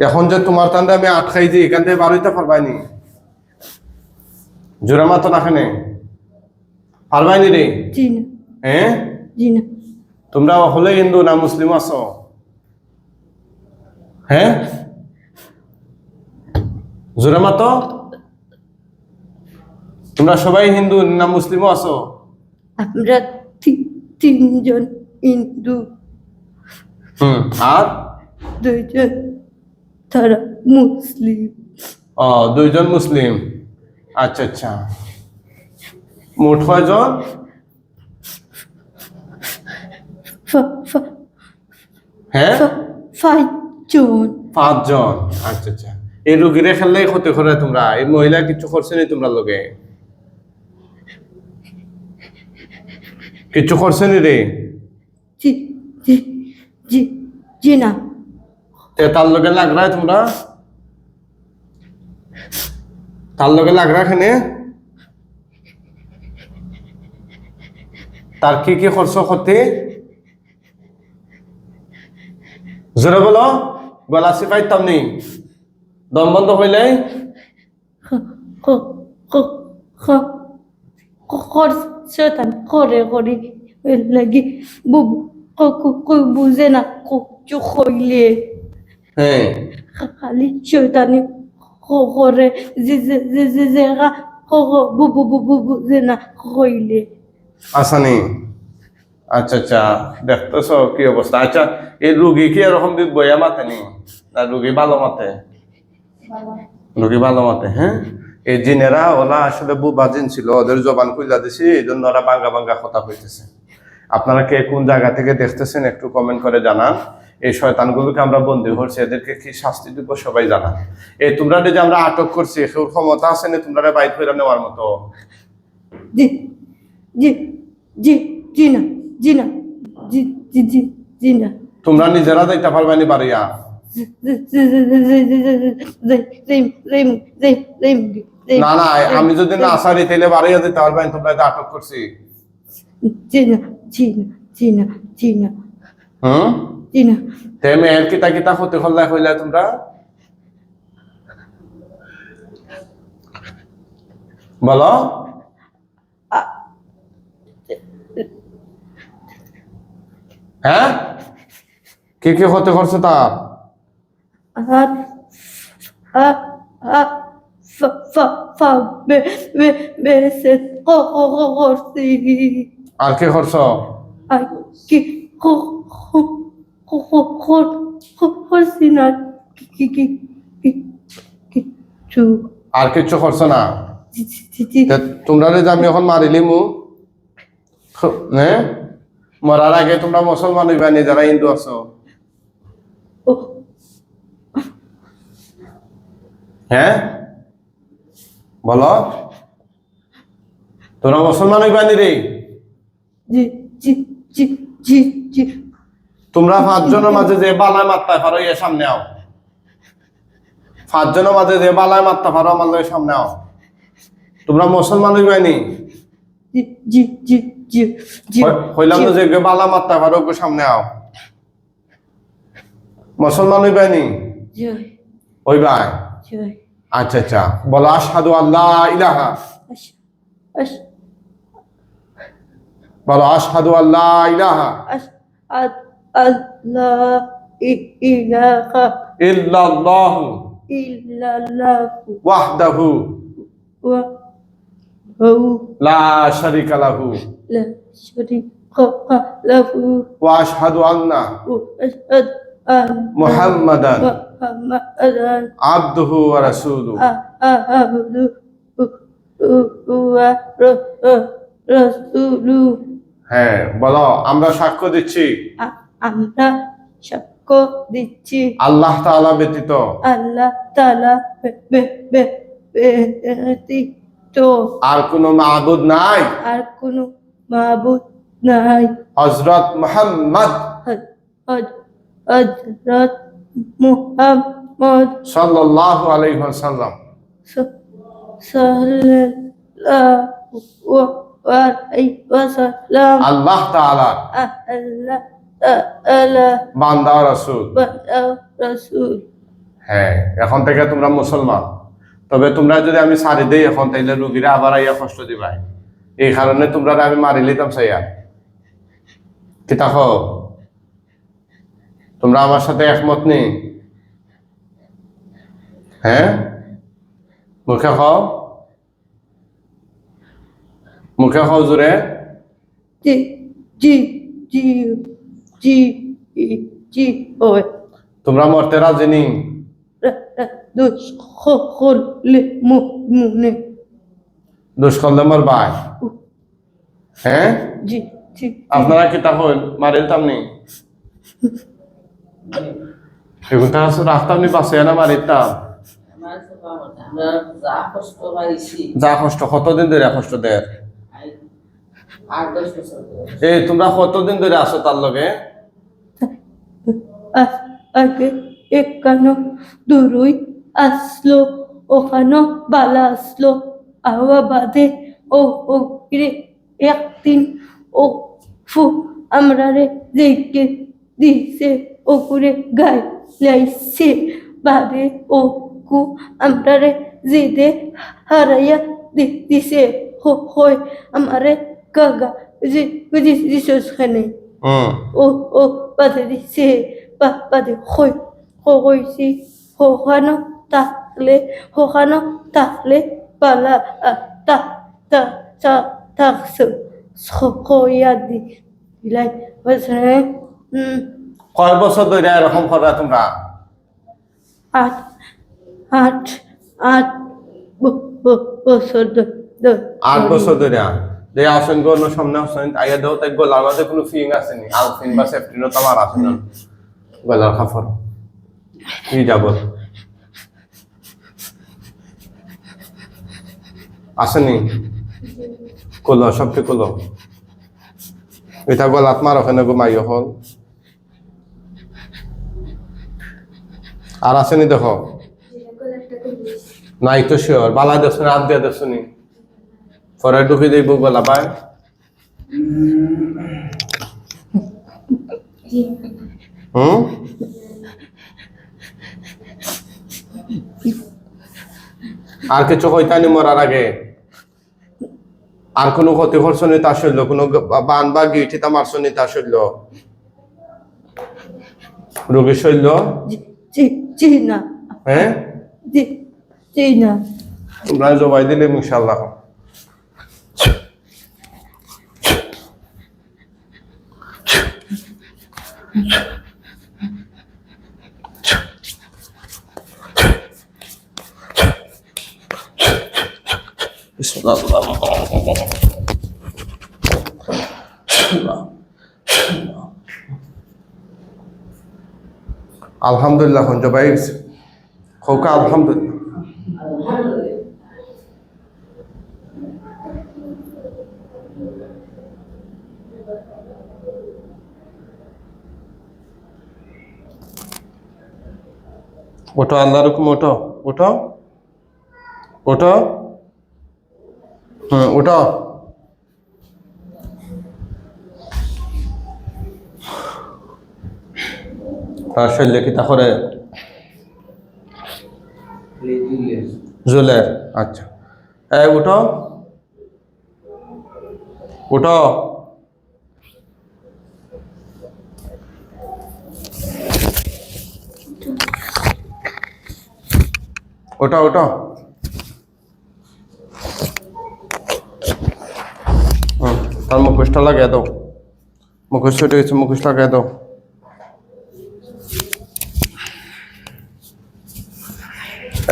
এখন যে তোমার তান্দে আমি আটকাই দিই এখান থেকে বারোইতে পারবাইনি জোড়া মাতো নাখানে পারবাইনি রে? হ্যাঁ তোমরা হলে হিন্দু না মুসলিম আছো? হ্যাঁ জোরে মাতো। তোমরা সবাই হিন্দু না মুসলিমও আছো? আমরা তিনজন হিন্দু। হুম আর? দুইজন তারা মুসলিম। ও দুইজন মুসলিম। আচ্ছা আচ্ছা। মোট কয়জন? হ্যাঁ? পাঁচজন পাঁচজন। আচ্ছা আচ্ছা। এই রুগীরে খেললে ক্ষতি করে তোমরা এই মহিলা কিছু করছে নি তোমরা লোকে কিছু করছে নি রে? জি না। তার লগে লাগরা তোমরা? তার লগে লাগরা এখানে তার কি কি খরচ ক্ষতি? জোরে বলো গলা শিখাইতাম নি। দম বন্ধ হইলে? খরচতান করে করে লাগি বুঝে না কিছু হইলে। হ্যাঁ। খালি শয়তানি করে বুঝে না হইলে। আসানি। আচ্ছা আচ্ছা দেখতেছ কি অবস্থা? আচ্ছা এই রুগী কি এরকম বইয়া মাতে নি না রুগী ভালো মাতে? ভালো মাতে হ্যাঁ? এই জিনেরা ওলা আসলে জিন ছিল ওদের জবান খুইলা দিছি এই জন্য ওরা বাঙ্গা বাঙ্গা কথা কইতেছে। আপনারা কে কোন জায়গা থেকে দেখতেছেন একটু কমেন্ট করে জানান। এই শয়তানগুলোকে আমরা বন্দি করছি এদেরকে কি শাস্তি দিব সবাই জানান। এই তোমরা যে আমরা আটক করছি সেও ক্ষমতা আছে না তোমরা বাইর করে নেওয়ার মতো। জি জি জি জি না জি না জি জি জি জি না। তোমরা নিজেরা যাইতে পারবানি বাড়িয়া। না না, আমি যদি না আসারি তাহলে পারবেন, তোমরা আটক করছি। তে মেয়ের কিতা কিতা হতে তোমরা? বলো। হ্যাঁ? কি কি হতে করছে তার? আর কো করছি কি করছ না? কি কি কি কি কিছু আর কিচ্ছু করছ না তোমরা যে আমি এখন মারিলি মু। মরার আগে তোমরা মুসলমান হইবানি যারা হিন্দু আছো ও হ্যাঁ? বলো। তোরা মুসলমান হইবানি রে? তোমরা পাঁচজনের মাঝে যে বালায় মারতে পারো এর সামনে আও। পাঁচজনের মাঝে যে বালায় মারতে পারো আমার সামনে আও। তোমরা মুসলমান হইবানি হইলাম তো যে বালা মারতে পারো ওকে সামনে আও। মুসলমান হইবানি হইবাই। জয় আচ্ছা আচ্ছা বলো আশহাদু আল্লাহ ইলাহা। বলো আশহাদু আল্লাহ ইলাহা। আল্লাহ ইলাহা। ইল্লাল্লাহু। ইল্লাল্লাহু। ওয়াহদাহু। লা শারিকা লাহু। লা শারীকা লাহু। ওয়া আশহাদু আন্না। মুহাম্মাদান। আবদুহু ওয়া রাসূলুহু। আবদু ওয়া রাসূলু হ্যাঁ বলো আমরা সাক্ষ্য দিচ্ছি। আমরা সাক্ষ্য দিচ্ছি। আল্লাহ তাআলা ব্যতীত। আল্লাহ তালা ব্যতীত। আর কোনো মাবুদ নাই। আর কোনো মাবুদ নাই। হযরত মুহাম্মদ। হজরত মুহাম্মদ সাল্লাল্লাহু আলাইহি ওয়াসাল্লাম। sallallahu alaihi wasallam আল্লাহ তাআলা। ta'ala বান্দা রাসূল। wa rasul হ্যাঁ এখন থেকে তোমরা মুসলমান। তবে তোমরা যদি আমি সারি দেই এখন তাইলে রুগীরা আবার আইয়া কষ্ট দিবাই। এই কারণে তোমরা আমি মারি লিতাম সাইয়া। কি তাকো? তোমরা আমার সাথে একমত নেই? হ্যাঁ? মুখে খাও। মুখে খাও জোরে। ji ji ji ji ji oi তোমরা মরতে রাজি নি dus khol le mu mu ne দুষ্কন্দে মরবাই হ্যাঁ? ji ji আপনারা কি তাহলে মারিলতাম নি এখন তারা রাখতাম নি বাসে না আমার আমরা যা কষ্ট, কতদিন ধরে কষ্ট দেয়। এই, তোমরা কতদিন ধরে আসো তার লগে? আগে একানো, দুরুই আসলো, ওখানো বালা আসলো, আওয়া বাদে, ও ও, রে, একদিন, ও, ফু, আমরা রে দেখে দিছে। ও করে গায়ে লাইছে বাদে ও কু আমরা রে জিদে হারাইয়া দি- দিছে হো হয় আমারে গাগা জি বুঝি দিছস খানে হুম ও ও বাদে দিছে বা বাদে হই হইছি হোখানো তাহলে হোখানো তাহলে পালা আ, তা তা তা থাকছ হইয়া দি দিলাই বসে হুম কয় বছর ধরে এরকম করা তোমরা? আট আট আট বছর আট বছর ধরে যে আসেন গো অন্য সামনে আসেন। আইয়া দেও তাই গলার মাঝে কোনো ফিং আসেনি। আলফিন বা সেফটিনও তো আমার আসে না। গলার কাপড়। কি যাব? আসেনি? কলো সবটি কলো এটা গলাত মার ওখানে গো মাইয় হল। আর আসেনি দেখো। নাই তো শিওর বালা দেখছ হাত দিয়ে দেখছ নি পরে ঢুকে দিব গলা পায় হুম? আর কিছু হইতানি মরার আগে? আর কোনো ক্ষতি করছ নি তা শৈল কোনো বান বা গিটি তা মারছো নি তা শৈল রোগী শৈল জি না হ্যাঁ জি জি না তোমরা জবাই দিলে ইনশাল্লাহ আলহামদুলিল্লাহ জবাই খোকা আলহামদুলিল্লাহ। ওঠো আল্লাহ রকম ওঠো ওঠো। ওঠো। হুম ওঠো। তার শরীরে কি তাহলে? জুলের আচ্ছা। এই উঠো। উঠো। ওটা ওটা তার মুখোশটা লাগিয়ে দাও। মুখোশ ছুটে গেছে মুখোশ লাগিয়ে দাও।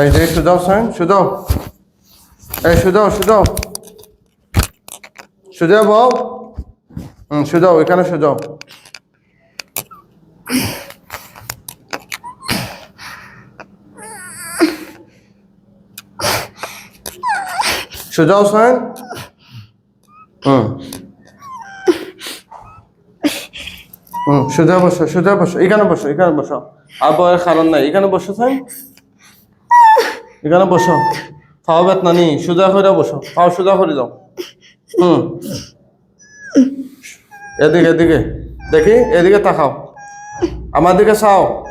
এই যে সুদাও স্যার সুদাও এই সুদাও সুদাও সুদাও বউ। হুম সুদাও এখানে সুদাও সুজাও স্যার হুম। হুম সোজা বসো সোজা বসো। এখানে বসো এখানে বসো। আর বয়ের কারণ নাই। এখানে বসো স্যার এখানে বসো। পাও বেতনা নি সোজা করে বসো। পাও সোজা করে যাও। হুম। এদিকে এদিকে। দেখি, এদিকে তাকাও। আমার দিকে চাও।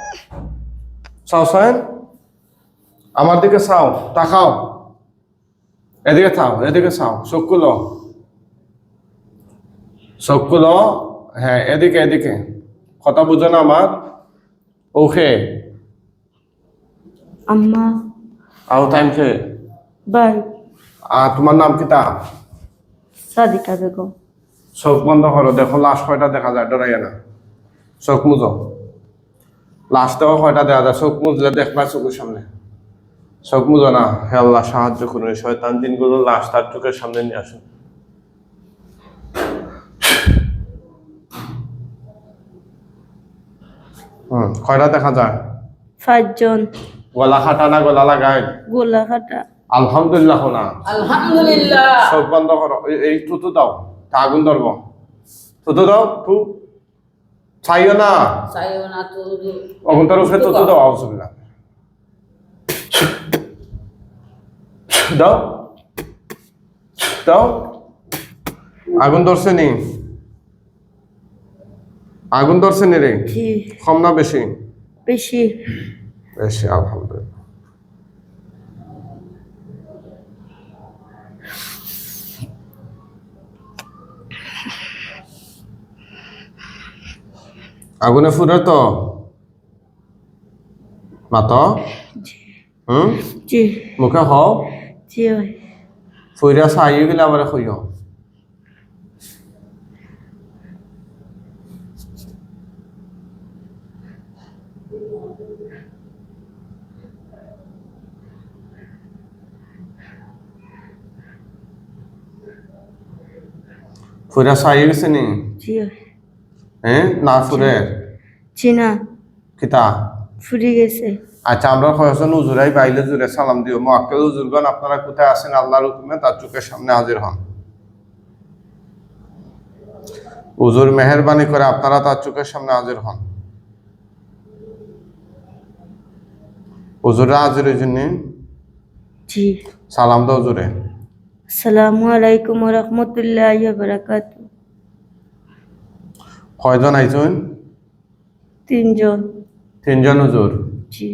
চাও সাইন আমার দিকে চাও। তাকাও। এদিকে চাও এদিকে চাও। চোখ খুলো চোখ খুলো হ্যাঁ এদিকে এদিকে। কথা বুঝো না আমার ওকে। আম্মা। আও টাইম খে বাই। আর তোমার নাম কি তা? সাদিকা বেগম। চোখ বন্ধ করো দেখো লাশ কয়টা দেখা যায় ডরাইয়া না। চোখ মুজো। লাশটাও কয়টা দেখা যায় চোখ মুজলে দেখবা চোখের সামনে। চোখ মুজো না হে আল্লাহ সাহায্য করুন শয়তান দিনগুলো লাশ তার চোখের সামনে নিয়ে আসুন। হুম কয়টা দেখা যায়? পাঁচজন। গলা খাটা না গলা আলহামদুলিল্লাহ না আলহামদুলিল্লাহ। চোখ বন্ধ করো। এই- থুতু দাও। আগুন ধরব। থুতু দাও থু। চাইও না। চাইও না তো অগুনটার উপরে থুতু দাও। আউসুবিল্লাহ দাও। দাও। আগুন ধরছে নি? আগুন ধরছে নি রে? কম না বেশি? বেশি। বেশি আলহামদুলিল্লাহ। আগুনে ফুরে তো? মাত হুম? মুখে হও? ফুইরা চাইও গেলে আবার খুঁইও? ফুইরা চাইও গেছে নি হ্যাঁ না ফুরে জি না কিতা ফুরি গেছে। আচ্ছা আমরা কয়েকজন উজুরাই বাইলে জুড়ে সালাম দিও। মোয়াক্কেল উজুরগণ আপনারা কোথায় আছেন? আল্লাহর হুকুমে তার চোখের সামনে হাজির হন। উজুর মেহরবানি করে আপনারা তার চোখের সামনে হাজির হন। উজুরে হাজিরের জন্য জি। সালাম দাও উজুরে আসসালামু আলাইকুম রহমতুল্লাহ বারাকাত কয়জন আইছেন? তিনজন। তিনজন হুজুর? জি।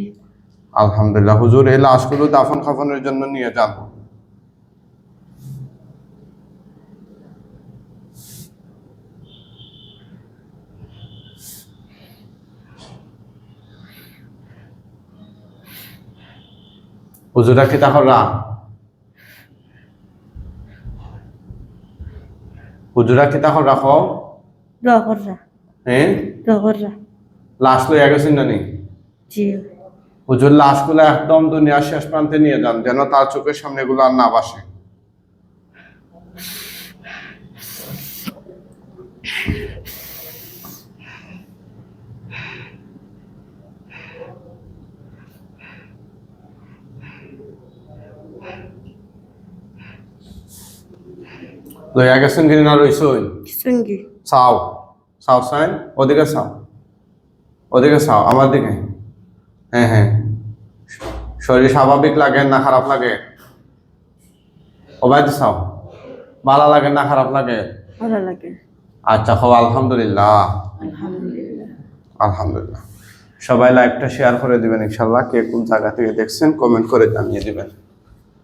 আলহামদুলিল্লাহ হুজুর এই লাশগুলো দাফন খাফনের জন্য নিয়ে যান। হুজুরা কি তাহরা হুজুরা কি তখন রাখো রহররা হ্যাঁ রহররা লাশ লইয়া গেছেন না নি? জি। হুজুর লাশগুলো একদম দুনিয়ার শেষ প্রান্তে নিয়ে যান যেন তার চোখের সামনে এগুলো আর না বাসে গেছেন কিনা না সাইন ওদিকে ওদিকে আমার দিকে। হ্যাঁ হ্যাঁ। শরীর স্বাভাবিক লাগে না খারাপ লাগে? ওবাইতে চাও ভালো লাগে না খারাপ লাগে? ভালো লাগে। আচ্ছা আলহামদুলিল্লাহ। আলহামদুলিল্লাহ। সবাই লাইভটা শেয়ার করে দিবেন ইনশাল্লাহ। কে কোন জায়গা থেকে দেখছেন কমেন্ট করে জানিয়ে দিবেন।